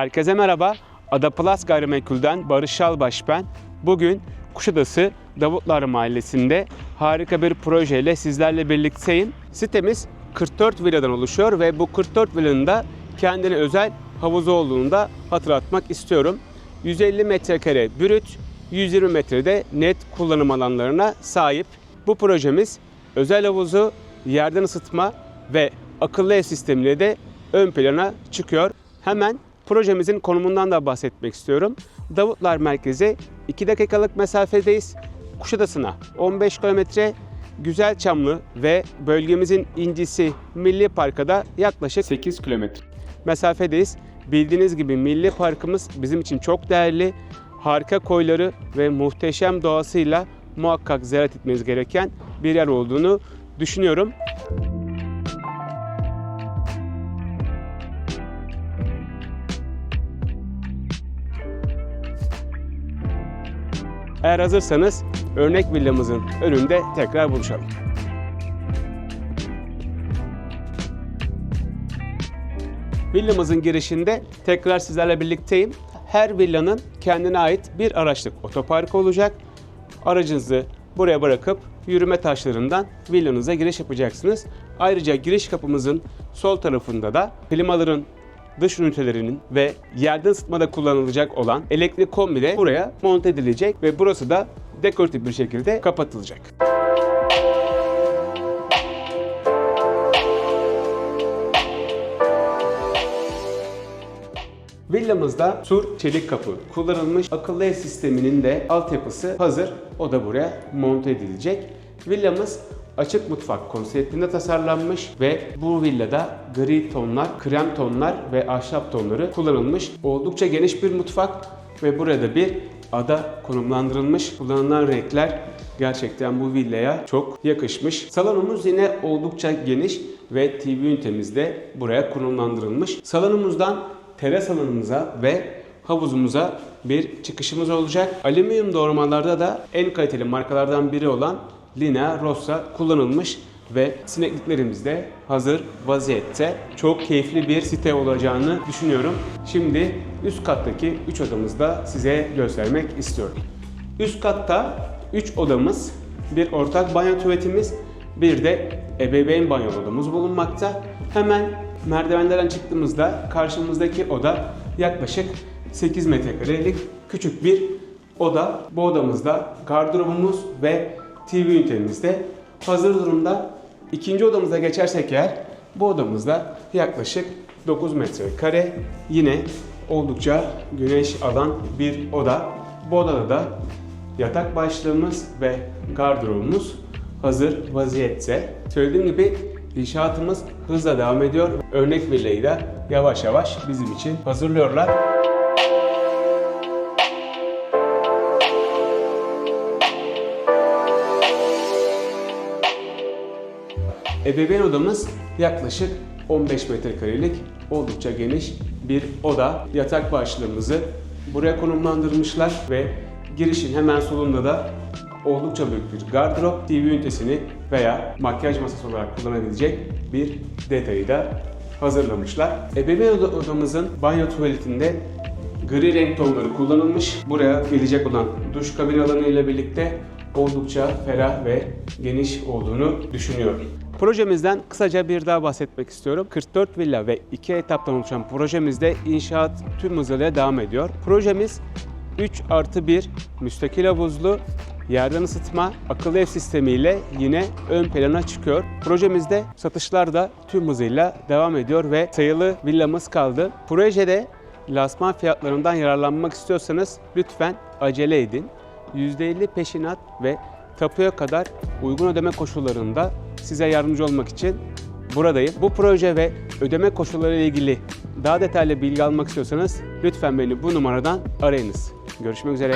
Herkese merhaba. Ada Plus Gayrimenkul'den Barış Şalbaş ben. Bugün Kuşadası Davutlar Mahallesi'nde harika bir projeyle sizlerle birlikteyim. Sitemiz 44 villadan oluşuyor ve bu 44 villanın da kendine özel havuzu olduğunu da hatırlatmak istiyorum. 150 metrekare brüt, 120 metrede net kullanım alanlarına sahip. Bu projemiz özel havuzu, yerden ısıtma ve akıllı ev sistemiyle de ön plana çıkıyor. Hemen projemizin konumundan da bahsetmek istiyorum. Davutlar merkeze 2 dakikalık mesafedeyiz. Kuşadası'na 15 kilometre, Güzelçamlı ve bölgemizin incisi Milli Park'a da yaklaşık 8 kilometre mesafedeyiz. Bildiğiniz gibi Milli Parkımız bizim için çok değerli. Harika koyları ve muhteşem doğasıyla muhakkak ziyaret etmeniz gereken bir yer olduğunu düşünüyorum. Eğer hazırsanız örnek villamızın önünde tekrar buluşalım. Villamızın girişinde tekrar sizlerle birlikteyim. Her villanın kendine ait bir araçlık otoparkı olacak. Aracınızı buraya bırakıp yürüme taşlarından villanıza giriş yapacaksınız. Ayrıca giriş kapımızın sol tarafında da klimaların dış ünitelerinin ve yerden ısıtmada kullanılacak olan elektrik kombi de buraya monte edilecek ve burası da dekoratif bir şekilde kapatılacak. Villamızda sur çelik kapı kullanılmış. Akıllı ev sisteminin de altyapısı hazır. O da buraya monte edilecek. Villamız açık mutfak konseptinde tasarlanmış ve bu villada gri tonlar, krem tonlar ve ahşap tonları kullanılmış. Oldukça geniş bir mutfak ve burada bir ada konumlandırılmış. Kullanılan renkler gerçekten bu villaya çok yakışmış. Salonumuz yine oldukça geniş ve TV ünitemiz de buraya konumlandırılmış. Salonumuzdan teras alanımıza ve havuzumuza bir çıkışımız olacak. Alüminyum doğramalarda da en kaliteli markalardan biri olan Linea Rossa kullanılmış ve sinekliklerimiz de hazır vaziyette. Çok keyifli bir site olacağını düşünüyorum. Şimdi üst kattaki 3 odamızda size göstermek istiyorum. Üst katta 3 odamız, bir ortak banyo tuvaletimiz, bir de ebeveyn banyo odamız bulunmakta. Hemen merdivenlerden çıktığımızda karşımızdaki oda yaklaşık 8 metrekarelik küçük bir oda. Bu odamızda gardırobumuz ve TV ünitemiz de hazır durumda. İkinci odamıza geçersek eğer bu odamızda yaklaşık 9 metrekare yine oldukça güneş alan bir oda. Bu odada da yatak başlığımız ve gardırobumuz hazır vaziyette. Söylediğim gibi inşaatımız hızla devam ediyor. Örnek villayı da yavaş yavaş bizim için hazırlıyorlar. Ebeveyn odamız yaklaşık 15 metrekarelik oldukça geniş bir oda. Yatak başlığımızı buraya konumlandırmışlar ve girişin hemen solunda da oldukça büyük bir gardırop, TV ünitesini veya makyaj masası olarak kullanabilecek bir detayı da hazırlamışlar. Ebeveyn oda- odamızın banyo tuvaletinde gri renk tonları kullanılmış. Buraya gelecek olan duş kabini alanı ile birlikte oldukça ferah ve geniş olduğunu düşünüyorum. Projemizden kısaca bir daha bahsetmek istiyorum. 44 villa ve 2 etaptan oluşan projemizde inşaat tüm hızıyla devam ediyor. Projemiz 3 artı 1 müstakil havuzlu yerden ısıtma akıllı ev sistemiyle yine ön plana çıkıyor. Projemizde satışlar da tüm hızıyla devam ediyor ve sayılı villamız kaldı. Projede lasman fiyatlarından yararlanmak istiyorsanız lütfen acele edin. %50 peşinat ve tapuya kadar uygun ödeme koşullarında size yardımcı olmak için buradayım. Bu proje ve ödeme koşulları ile ilgili daha detaylı bilgi almak istiyorsanız lütfen beni bu numaradan arayınız. Görüşmek üzere.